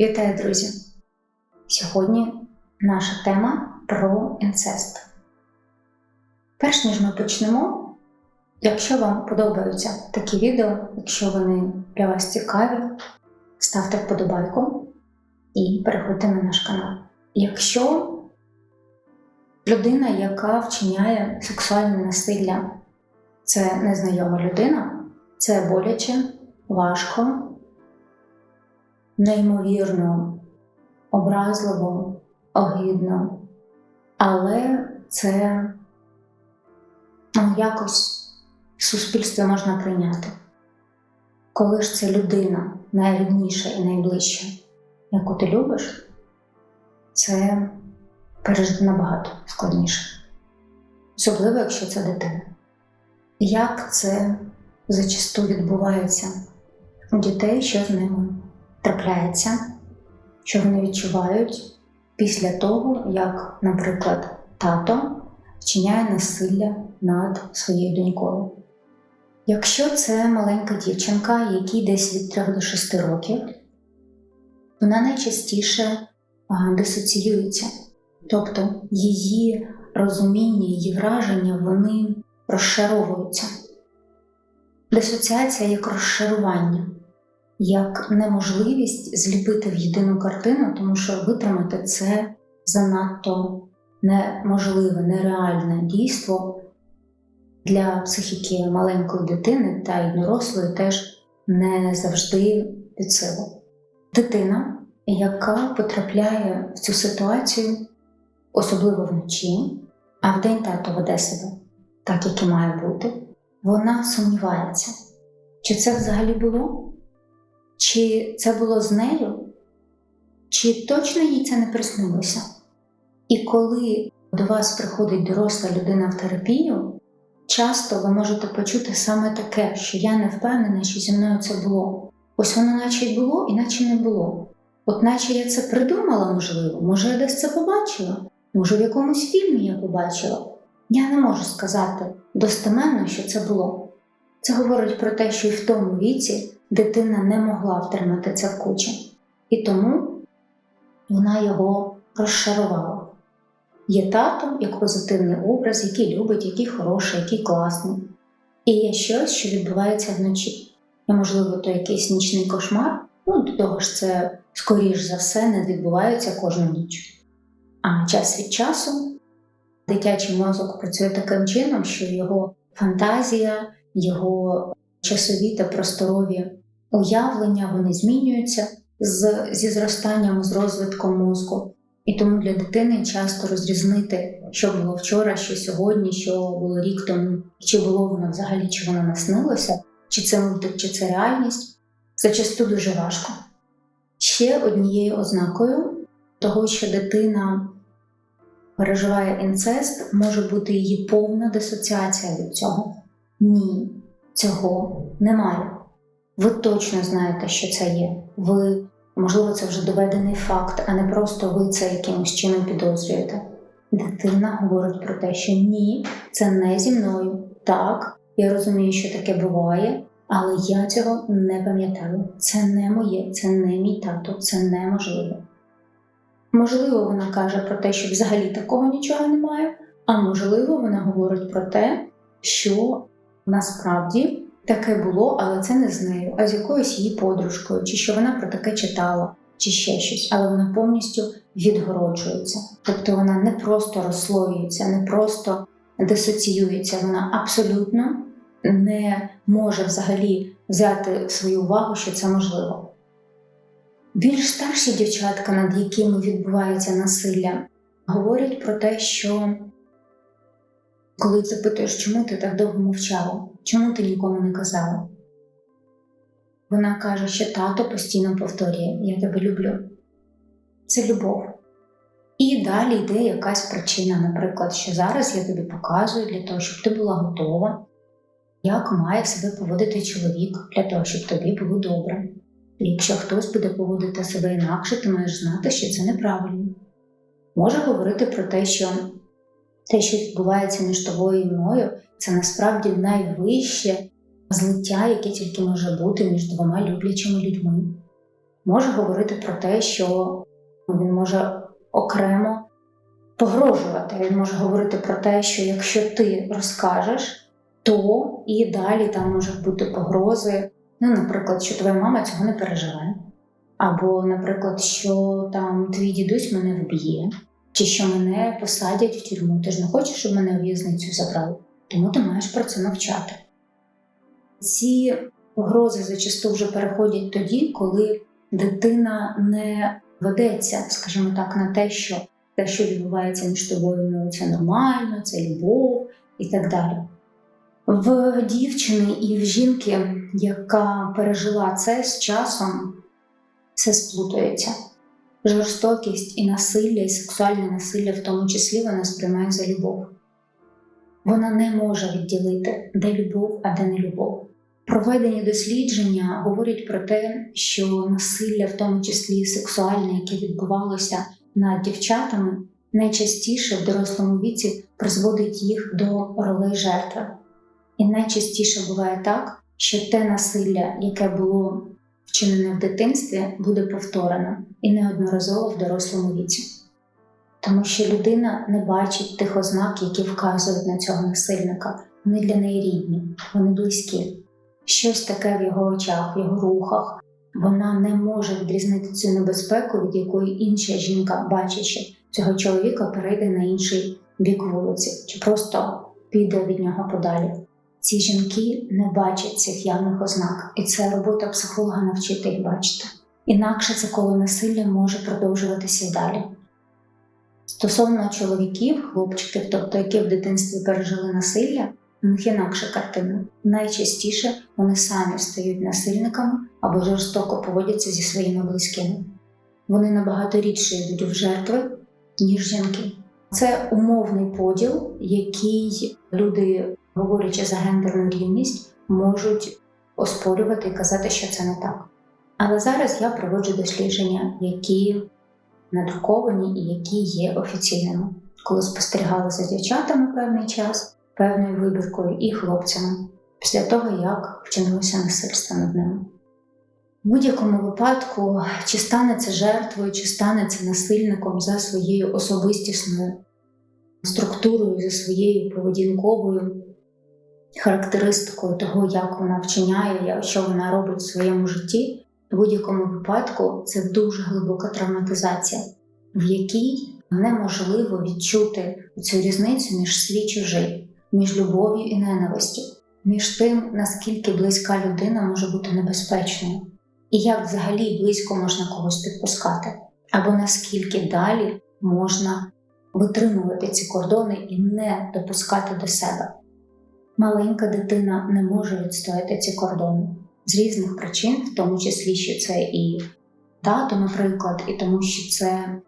Вітаю, друзі! Сьогодні наша тема про інцест. Перш ніж ми почнемо, якщо вам подобаються такі відео, якщо вони для вас цікаві, ставте вподобайку і переходьте на наш канал. Якщо людина, яка вчиняє сексуальне насилля, це незнайома людина, це боляче, важко неймовірно, образливо, огидно, але це ну, якось в суспільстві можна прийняти. Коли ж це людина найрідніша і найближча, яку ти любиш, це пережити набагато складніше. Особливо, якщо це дитина. Як це зачасту відбувається у дітей, що з ними трапляється, що вони відчувають після того, як, наприклад, тато вчиняє насилля над своєю донькою. Якщо це маленька дівчинка, якій десь від 3 до 6 років, вона найчастіше дисоціюється, тобто її розуміння, її враження вони розшаровуються. Дисоціація як розшарування як неможливість зліпити в єдину картину, тому що витримати це занадто неможливе, нереальне дійство для психіки маленької дитини та й дорослої теж не завжди під силу. Дитина, яка потрапляє в цю ситуацію, особливо вночі, а вдень тато веде себе так, як і має бути, вона сумнівається, чи це взагалі було. Чи це було з нею, чи точно їй це не приснилося? І коли до вас приходить доросла людина в терапію, часто ви можете почути саме таке, що я не впевнена, що зі мною це було. Ось воно наче й було, і наче не було. От наче я це придумала, можливо, може, я десь це побачила, може, в якомусь фільмі я побачила. Я не можу сказати достеменно, що це було. Це говорить про те, що і в тому віці дитина не могла втримати це в кучі, і тому вона його розшарувала. Є тато як позитивний образ, який любить, який хороший, який класний. І є щось, що відбувається вночі. І, можливо, то якийсь нічний кошмар, ну до того ж, це, скоріш за все, не відбувається кожну ніч. А час від часу дитячий мозок працює таким чином, що його фантазія, його часові та просторові уявлення вони змінюються з, зі зростанням, з розвитком мозку. І тому для дитини часто розрізнити, що було вчора, що сьогодні, що було рік тому, чи було воно взагалі, чи воно наснилося, чи це мультик, чи це реальність, зачасту дуже важко. Ще однією ознакою того, що дитина переживає інцест, може бути її повна дисоціація від цього. Ні, цього немає. Ви точно знаєте, що це є. Ви, можливо, це вже доведений факт, а не просто ви це якимось чином підозрюєте. Дитина говорить про те, що ні, це не зі мною. Так, я розумію, що таке буває, але я цього не пам'ятаю. Це не моє, це не мій тато, це неможливо. Можливо, вона каже про те, що взагалі такого нічого немає, а можливо, вона говорить про те, що насправді таке було, але це не з нею, а з якоюсь її подружкою, чи що вона про таке читала, чи ще щось, але вона повністю відгороджується. Тобто вона не просто розслоюється, не просто дисоціюється, вона абсолютно не може взагалі взяти в свою увагу, що це можливо. Більш старші дівчатка, над якими відбувається насилля, говорять про те, що коли запитуєш, чому ти так довго мовчала, чому ти нікому не казала? Вона каже, що тато постійно повторює Я тебе люблю. Це любов. І далі йде якась причина, наприклад, що зараз я тобі показую для того, щоб ти була готова, як має себе поводити чоловік для того, щоб тобі було добре. І якщо хтось буде поводити себе інакше, ти маєш знати, що це неправильно. Може говорити про те, що те, що відбувається між тобою і мною, це насправді найвище злиття, яке тільки може бути між двома люблячими людьми. може говорити про те, що він може окремо погрожувати. Він може говорити про те, що якщо ти розкажеш, то і далі там можуть бути погрози. Ну, наприклад, що твоя мама цього не переживе. Або, наприклад, що там твій дідусь мене вб'є, чи що мене посадять в тюрму. Ти ж не хочеш, щоб мене у в'язницю забрали, тому ти маєш про це навчати. Ці погрози зачасту вже переходять тоді, коли дитина не ведеться, скажімо так, на те, що те, що відбувається між тобою, ну, це нормально, це любов і так далі. В дівчини і в жінки, яка пережила це з часом, все сплутається. Жорстокість і насилля, і сексуальне насилля, в тому числі, вона сприймає за любов. Вона не може відділити, де любов, а де не любов. Проведені дослідження говорять про те, що насилля, в тому числі сексуальне, яке відбувалося над дівчатами, найчастіше в дорослому віці призводить їх до ролей жертви. І найчастіше буває так, що те насилля, яке було вчинене в дитинстві, буде повторено і неодноразово в дорослому віці. Тому що людина не бачить тих ознак, які вказують на цього насильника. Вони для неї рідні, вони близькі. Щось таке в його очах, в його рухах. Вона не може відрізнити цю небезпеку, від якої інша жінка, бачачи цього чоловіка, перейде на інший бік вулиці, чи просто піде від нього подалі. Ці жінки не бачать цих явних ознак, і це робота психолога навчити їх бачити. Інакше це коло насилля може продовжуватися й далі. Стосовно чоловіків, хлопчиків, тобто які в дитинстві пережили насилля, у них інакша картина. Найчастіше вони самі стають насильниками або жорстоко поводяться зі своїми близькими. Вони набагато рідше йдуть в жертви, ніж жінки. Це умовний поділ, який люди, говорячи за гендерну рівність, можуть оспорювати і казати, що це не так. Але зараз я проводжу дослідження, які надруковані і які є офіційними, коли спостерігали за дівчатами певний час, певною вибіркою і хлопцями після того, як вчинилося насильство над ними. В будь-якому випадку, чи стане це жертвою, чи стане це насильником за своєю особистісною структурою, за своєю поведінковою характеристикою того, як вона вчиняє, що вона робить в своєму житті, в будь-якому випадку це дуже глибока травматизація, в якій неможливо відчути цю різницю між свій чужий, між любов'ю і ненавистю, між тим, наскільки близька людина може бути небезпечною, і як взагалі близько можна когось підпускати, або наскільки далі можна витримувати ці кордони і не допускати до себе. Маленька дитина не може відстояти ці кордони з різних причин, в тому числі, що це і тато, наприклад, і тому, що це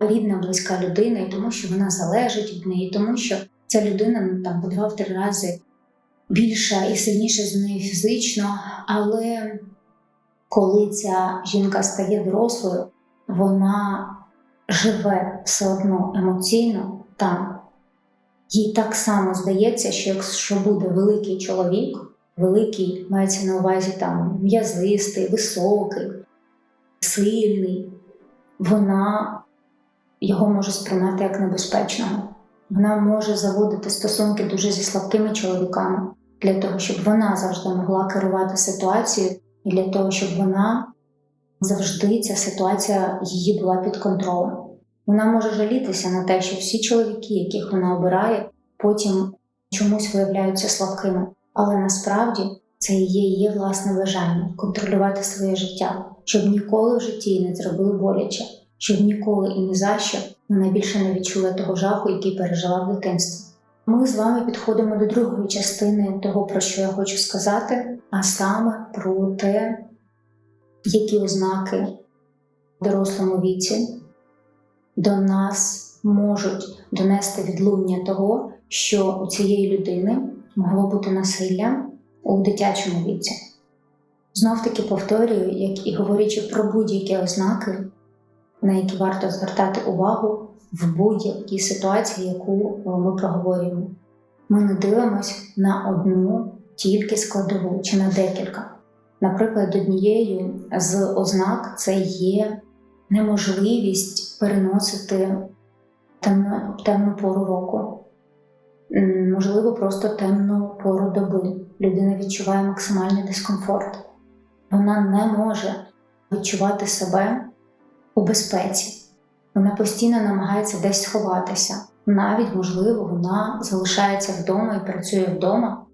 рідна, близька людина, і тому, що вона залежить від неї, і тому що ця людина ну, там по два-три рази більша і сильніша за неї фізично, але коли ця жінка стає дорослою, вона живе все одно емоційно там. Їй так само здається, що якщо буде великий чоловік, великий мається на увазі там м'язистий, високий, сильний, вона його може сприймати як небезпечного. Вона може заводити стосунки дуже зі слабкими чоловіками для того, щоб вона завжди могла керувати ситуацією, і для того, щоб вона завжди ця ситуація її була під контролем. Вона може жалітися на те, що всі чоловіки, яких вона обирає, потім чомусь виявляються слабкими. Але насправді це і є її власне бажання контролювати своє життя, щоб ніколи в житті не зробили боляче, щоб ніколи і ні за що вона більше не відчула того жаху, який пережила в дитинстві. Ми з вами підходимо до другої частини того, про що я хочу сказати, а саме про те, які ознаки в дорослому віці до нас можуть донести відлуння того, що у цієї людини могло бути насилля у дитячому віці. Знов таки повторюю, як і говорячи про будь-які ознаки, на які варто звертати увагу в будь-якій ситуації, яку ми проговорюємо. Ми не дивимося на одну тільки складову чи на декілька. Наприклад, однією з ознак це є неможливість переносити темну, темну пору року. Можливо, просто темну пору доби. Людина відчуває максимальний дискомфорт. Вона не може відчувати себе у безпеці. Вона постійно намагається десь сховатися. Навіть, можливо, вона залишається вдома і працює вдома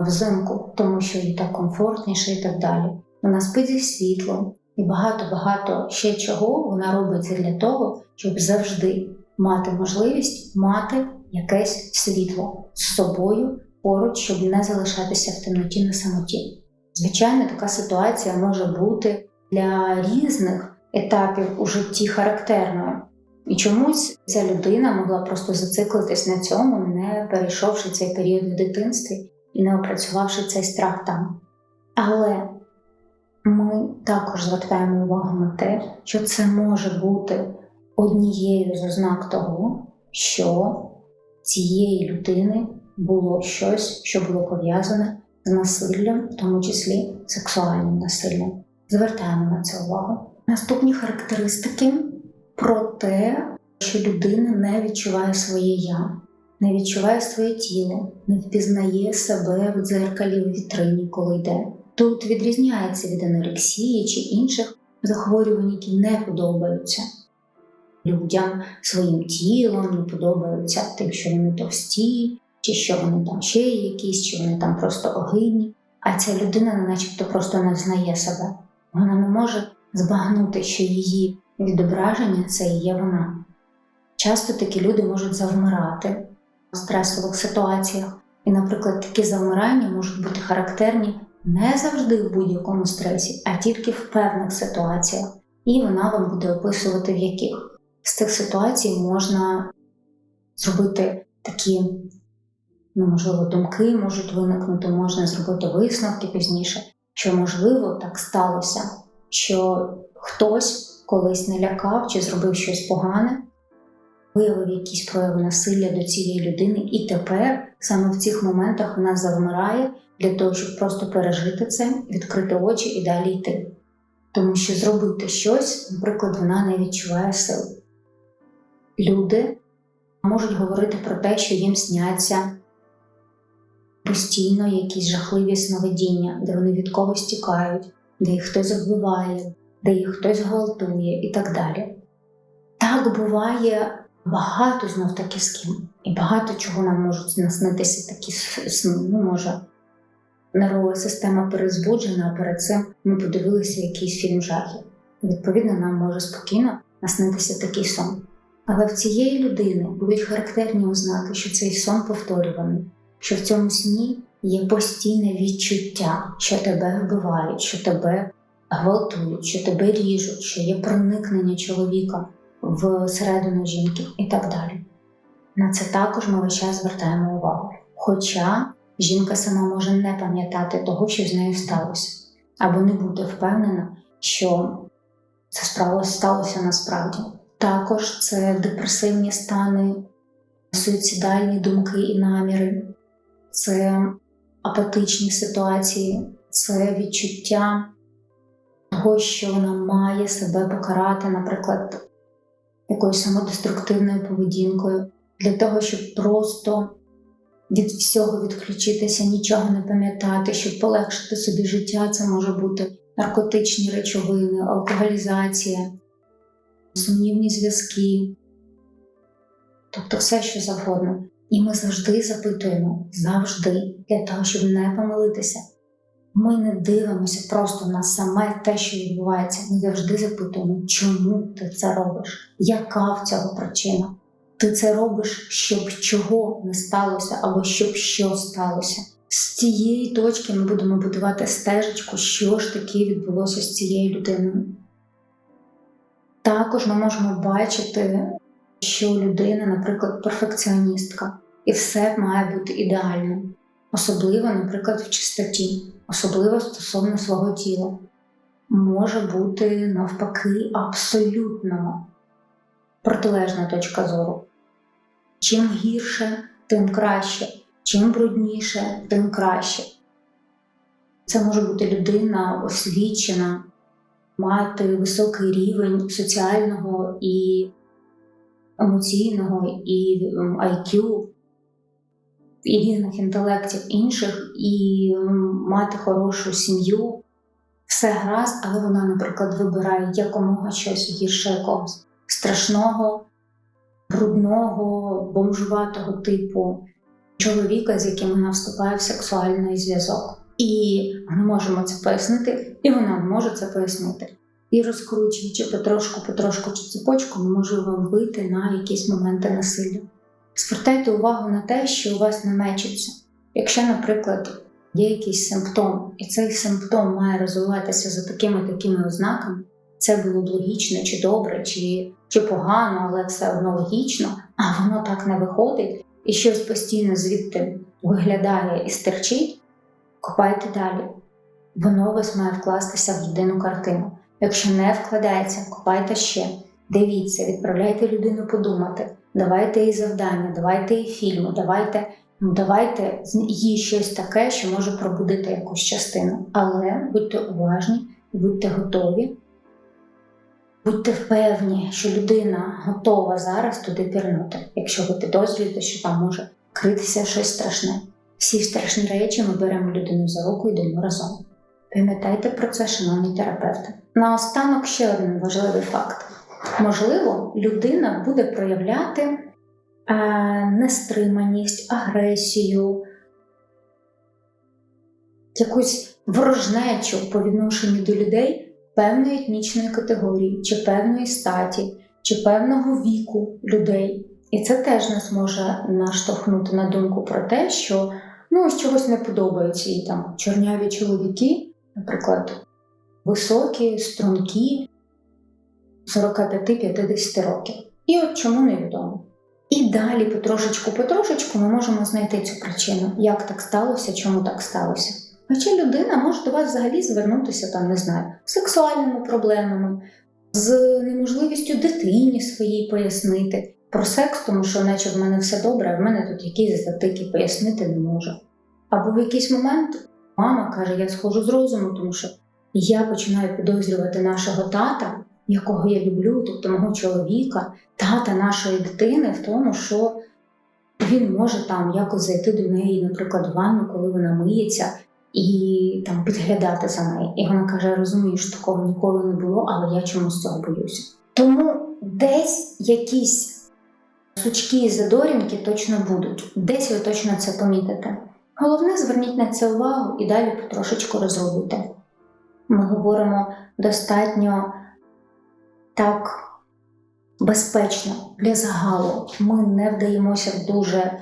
взимку, тому що їй так комфортніше і так далі. Вона спить зі світлом і багато-багато ще чого вона робить це для того, щоб завжди мати можливість мати якесь світло з собою поруч, щоб не залишатися в темноті на самоті. Звичайно, така ситуація може бути для різних етапів у житті характерною. І чомусь ця людина могла просто зациклитись на цьому, не перейшовши цей період в дитинстві і не опрацювавши цей страх там. Але ми також звертаємо увагу на те, що це може бути однією з ознак того, що цієї людини було щось, що було пов'язане з насиллям, в тому числі сексуальним насиллям. Звертаємо на це увагу. Наступні характеристики про те, що людина не відчуває своє я, не відчуває своє тіло, не впізнає себе в дзеркалі в вітрині, коли йде. Тут відрізняється від анорексії чи інших захворювань, які не подобаються людям своїм тілом, не подобаються тим, що вони товсті, чи що вони там ще якісь, чи вони там просто огидні. А ця людина, начебто, просто не взнає себе. Вона не може збагнути, що її відображення це і є вона. Часто такі люди можуть завмирати в стресових ситуаціях, і, наприклад, такі завмирання можуть бути характерні не завжди в будь-якому стресі, а тільки в певних ситуаціях, і вона вам буде описувати в яких. З цих ситуацій можна зробити такі, ну, можливо, думки можуть виникнути, можна зробити висновки пізніше, що, можливо, так сталося, що хтось колись не лякав чи зробив щось погане, виявив якісь прояви насилля до цієї людини, і тепер саме в цих моментах вона завмирає для того, щоб просто пережити це, відкрити очі і далі йти. Тому що зробити щось, наприклад, вона не відчуває сил. Люди можуть говорити про те, що їм сняться постійно якісь жахливі сновидіння, де вони від когось тікають, де їх хтось вбиває, де їх хтось гвалтує і так далі. Так буває багато знов таки з ким, і багато чого нам можуть наснитися такі сни. Ну, може, нервова система перезбуджена, а перед цим ми подивилися якийсь фільм жахів. Відповідно, нам може спокійно наснитися такий сон. Але в цієї людини будуть характерні ознаки, що цей сон повторюваний, що в цьому сні є постійне відчуття, що тебе вбивають, що тебе гвалтують, що тебе ріжуть, що є проникнення чоловіка всередину жінки і так далі. На це також ми весь час звертаємо увагу. Хоча жінка сама може не пам'ятати того, що з нею сталося, або не бути впевнена, що це справа сталося насправді. Також це депресивні стани, суїцидальні думки і наміри, це апатичні ситуації, це відчуття того, що вона має себе покарати, наприклад, якоюсь самодеструктивною поведінкою, для того, щоб просто від всього відключитися, нічого не пам'ятати, щоб полегшити собі життя, це може бути наркотичні речовини, алкоголізація сумнівні зв'язки, тобто все, що завгодно. І ми завжди запитуємо, завжди, для того, щоб не помилитися. Ми не дивимося просто на саме те, що відбувається. Ми завжди запитуємо, чому ти це робиш, яка в цього причина? Ти це робиш, щоб чого не сталося, або щоб що сталося. З цієї точки ми будемо будувати стежечку, що ж таке відбулося з цією людиною. Також ми можемо бачити, що людина, наприклад, перфекціоністка, і все має бути ідеально, особливо, наприклад, в чистоті, особливо стосовно свого тіла. Може бути навпаки абсолютно протилежна точка зору. Чим гірше, тим краще, чим брудніше, тим краще. Це може бути людина освічена, мати високий рівень соціального і емоційного і ем, IQ, і різних інтелектів інших, і ем, мати хорошу сім'ю. Все гаразд, але вона, наприклад, вибирає якомога щось гірше якогось страшного, брудного, бомжуватого типу чоловіка, з яким вона вступає в сексуальний зв'язок. І ми можемо це пояснити, і вона може це пояснити. І розкручуючи потрошку-потрошку цю цепочку, ми можемо вам вийти на якісь моменти насилля. Звертайте увагу на те, що у вас не мечиться. Якщо, наприклад, є якийсь симптом, і цей симптом має розвиватися за такими такими ознаками, це було б логічно, чи добре, чи, чи погано, але все одно логічно, а воно так не виходить, і щось постійно звідти виглядає і стерчить, копайте далі. Воно вас має вкластися в єдину картину. Якщо не вкладається, копайте ще. Дивіться, відправляйте людину подумати, давайте їй завдання, давайте їй фільми, давайте ну, давайте їй щось таке, що може пробудити якусь частину. Але будьте уважні, будьте готові, будьте впевні, що людина готова зараз туди пірнути, якщо ви підозрюєте, що там може критися щось страшне. Всі страшні речі ми беремо людину за руку і йдемо разом. Пам'ятайте про це, шановні терапевти. Наостанок ще один важливий факт. Можливо, людина буде проявляти е, нестриманість, агресію, якусь ворожнечу по відношенню до людей певної етнічної категорії, чи певної статі, чи певного віку людей. І це теж нас може наштовхнути на думку про те, що ну, ось чогось не подобається їй там чорняві чоловіки наприклад, високі, стрункі 45-50 років. І от чому невідомо. І далі, потрошечку-потрошечку, ми можемо знайти цю причину, як так сталося, чому так сталося. Хоча людина може до вас взагалі звернутися, там, не знаю, з сексуальними проблемами, з неможливістю дитині своїй пояснити про секс, тому що, наче в мене все добре, а в мене тут якісь затики пояснити не можу. Або в якийсь момент Мама каже: я схожу з розуму, тому що я починаю підозрювати нашого тата, якого я люблю, тобто мого чоловіка, тата нашої дитини, в тому, що він може там якось зайти до неї, наприклад, в ванну, коли вона миється, і там підглядати за нею. І вона каже: розумію, що такого ніколи не було, але я чомусь цього боюся. Тому десь якісь сучки і задорінки точно будуть, десь ви точно це помітите. Головне, зверніть на це увагу і далі потрошечку розробуйте. Ми говоримо достатньо так безпечно для загалу. Ми не вдаємося в дуже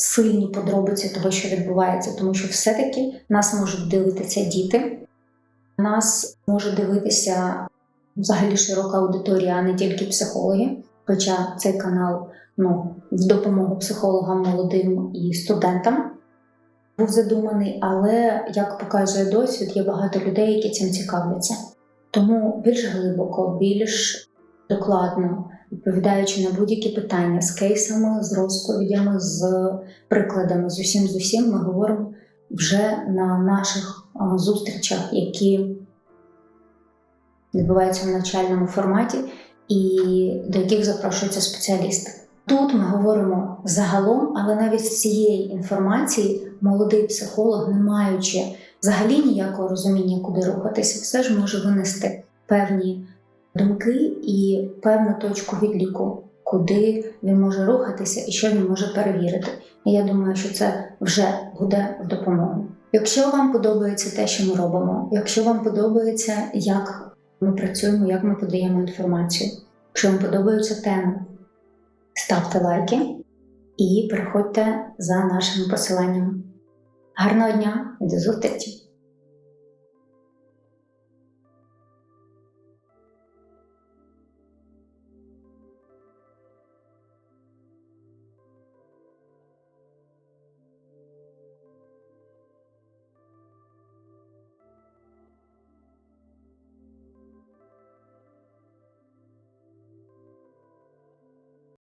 сильні подробиці того, що відбувається, тому що все-таки нас можуть дивитися діти, нас може дивитися взагалі широка аудиторія, а не тільки психологи. Хоча цей канал ну, в допомогу психологам молодим і студентам був задуманий, але як показує досвід, є багато людей, які цим цікавляться. Тому більш глибоко, більш докладно, відповідаючи на будь-які питання з кейсами, з розповідями, з прикладами, з усім з усім, ми говоримо вже на наших зустрічах, які відбуваються в навчальному форматі, і до яких запрошуються спеціалісти. Тут ми говоримо загалом, але навіть з цієї інформації молодий психолог, не маючи взагалі ніякого розуміння, куди рухатися, все ж може винести певні думки і певну точку відліку, куди він може рухатися і що він може перевірити. І я думаю, що це вже буде в допомогу. Якщо вам подобається те, що ми робимо, якщо вам подобається, як ми працюємо, як ми подаємо інформацію, якщо вам подобаються теми ставте лайки і приходьте за нашими посиланнями. Гарного дня і до зустрічі!